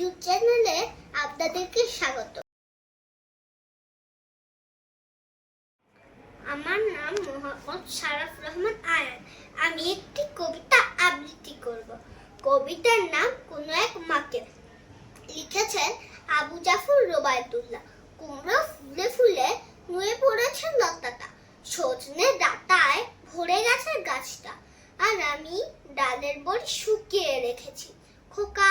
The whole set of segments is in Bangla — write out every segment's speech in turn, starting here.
ইউটিউব চ্যানেলে আপনাদেরকে স্বাগত। আমার নাম মোহাম্মদ শারাফ রহমান আয়ান। আমি একটি কবিতা আবৃত্তি করব। কবিতার নাম কোনো এক মাকে। লিখেছেন আবু জাফর রোবায়তুল্লাহ। কুমড়ো ফুলে ফুলে নুয়ে পড়েছে লতাটা। সজনে ডাটায় ভরে গেছে গাছটা। আর আমি ডালের বড়ি শুকিয়ে রেখেছি। খোকা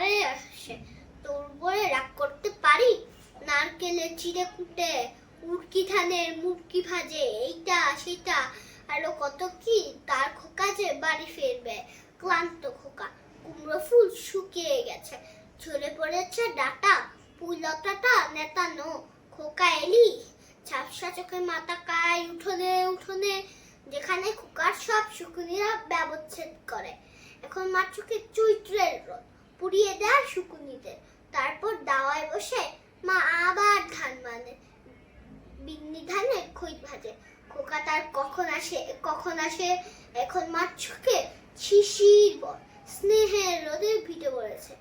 পরে আসে। তোর বলে রাগ করতে পারি? নারকেলে চিড়ে কুটে, উড়কি ধানের মুরকি ভাজে, এইটা, সেটা। আরও কত কি? তার খোকা যে বাড়ি ফিরবে। ক্লান্ত খোকা, কুমড়ো ফুল শুকিয়ে গেছে। ঝরে পড়েছে ডাটা পুলতাটা নেতানো। খোকা এলি, ঝাপসা চোখে মাথা কায়, উঠোনে উঠোনে। যেখানে খোকার সব শুকুনিরা ব্যবচ্ছেদ করে। এখন মার চোখে বিন্নি ধানের খই ভাজে। খোকা তার কখন আসে কখন আসে? এখন চোখে শিশির বর স্নেহের রোদে ভিটে পড়েছে।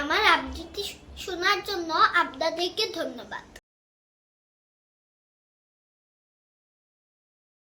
আমার আবৃত্তি শোনার জন্য আপনাদেরকে ধন্যবাদ।